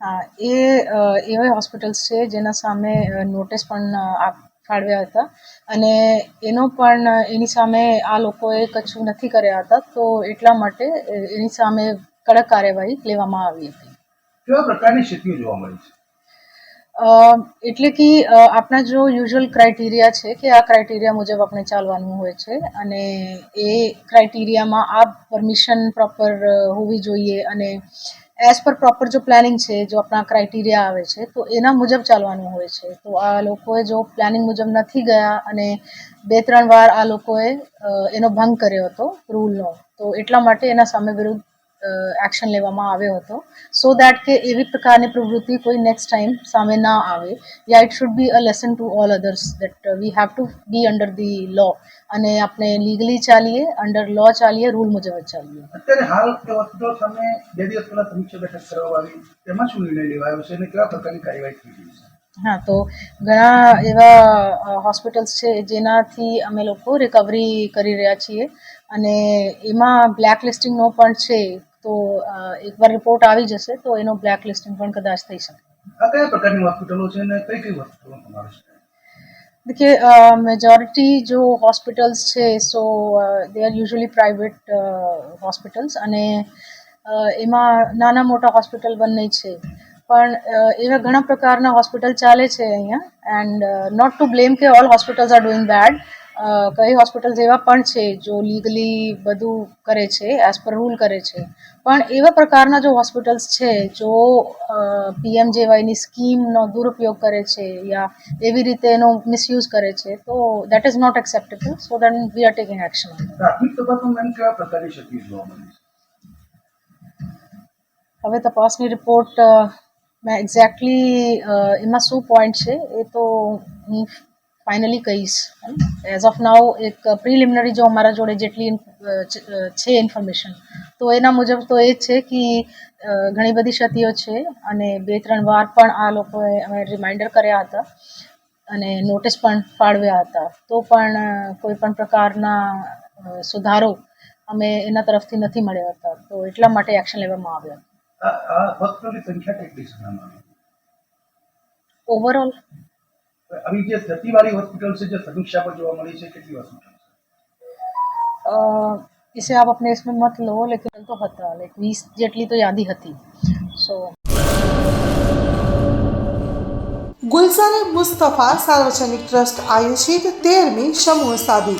હા એ એવા હોસ્પિટલ્સ છે જેના સામે નોટિસ પણ ફાળવ્યા હતા. અને એનો પણ એની સામે આ લોકોએ કશું નથી કર્યા હતા તો એટલા માટે એની સામે કડક કાર્યવાહી લેવામાં આવી હતી. કેવા પ્રકારની સ્થિતિઓ જોવા મળી છે? એટલે કે આપણા જો યુઝ્યુઅલ ક્રાઇટેરિયા છે કે આ ક્રાઇટેરિયા મુજબ આપણે ચાલવાનું હોય છે અને એ ક્રાઇટેરિયામાં આ પરમિશન પ્રોપર હોવી જોઈએ અને એઝ પર પ્રોપર જો પ્લાનિંગ છે, જો આપણા ક્રાઇટેરિયા આવે છે, તો એના મુજબ ચાલવાનું હોય છે. તો આ લોકોએ જો પ્લાનિંગ મુજબ નથી ગયા અને બે ત્રણ વાર આ લોકોએ એનો ભંગ કર્યો હતો રૂલનો તો એટલા માટે એના સામે વિરુદ્ધ એક્શન લેવામાં આવ્યો હતો. સો દેટ કે એવી પ્રકારની પ્રવૃત્તિ કોઈ નેક્સ્ટ ટાઈમ સામે ના આવે. Yeah it should be a lesson to all others that we have to be under the law અને આપણે લીગલી ચાલીએ અંડર લો ચાલીએ રૂલ મુજબ ચાલીએ. અત્યારે હાલ હોસ્પિટલ સામે બે દિવસ પહેલા સમીક્ષા બેઠક કરવામાં આવી. તેમાં શું નિર્ણય લેવાયો છે અને કેવા પ્રકારની કાર્યવાહી થઈ રહી છે? હા તો ઘણા એવા હોસ્પિટલ્સ છે જેનાથી અમે લોકો રિકવરી કરી રહ્યા છીએ. અને એમાં બ્લેક લિસ્ટિંગનો પણ છે. તો અ, એકવાર રિપોર્ટ આવી જશે તો એનો બ્લેક લિસ્ટિંગ પણ કદાચ થઈ શકે આ કયા પ્રકારની હોસ્પિટલો છે અને કઈ કઈ હોસ્પિટલો સમાવેશ થાય देखिए मेजॉरिटी जो हॉस्पिटल्स છે so they are usually private hospitals અને અ, એમાં નાના મોટા હોસ્પિટલ બંને છે પણ અ, એવા ઘણા પ્રકારના હોસ્પિટલ ચાલે છે અહીંયા એન્ડ નોટ ટુ બ્લેમ કે all hospitals are doing bad કઈ હોસ્પિટલ્સ એવા પણ છે જો લીગલી બધું કરે છે એઝ પર રૂલ કરે છે. પણ એવા પ્રકારના જો હોસ્પિટલ્સ છે જો પીએમ જેવાયની સ્કીમનો દુરુપયોગ કરે છે યા એવી રીતે એનો મિસયુઝ કરે છે તો that is not acceptable so then we are taking action હવે તપાસની રિપોર્ટ મેં એક્ઝેક્ટલી એમાં શું પોઈન્ટ છે એ તો હું ફાઇનલી કહીશ. એઝ ઓફ નાઉ એક પ્રિલિમિનરી જો અમારા જોડે જેટલી છે ઇન્ફોર્મેશન તો એના મુજબ તો એ છે કે ઘણી બધી ક્ષતિઓ છે અને બે ત્રણ વાર પણ આ લોકોએ અમે રિમાઇન્ડર કર્યા હતા અને નોટિસ પણ ફાળવ્યા હતા. તો પણ કોઈ પણ પ્રકારના સુધારો અમે એના તરફથી નથી મળ્યા હતા. તો એટલા માટે એક્શન લેવામાં આવ્યા? ઓવરઓલ આવી જે જતીવાળી હોસ્પિટલ છે જે સમીક્ષા પર જોવા મળી છે કેટલી હોસ્પિટલ છે इसे आप अपने इसमें मत लो लेकिन तो હતા લાઈક વીસ જેટલી તો યાદી હતી સો ગુલઝારે મુસ્તફા સાર્વજનિક ટ્રસ્ટ આયોજિત તેરમી સમૂહ સાદી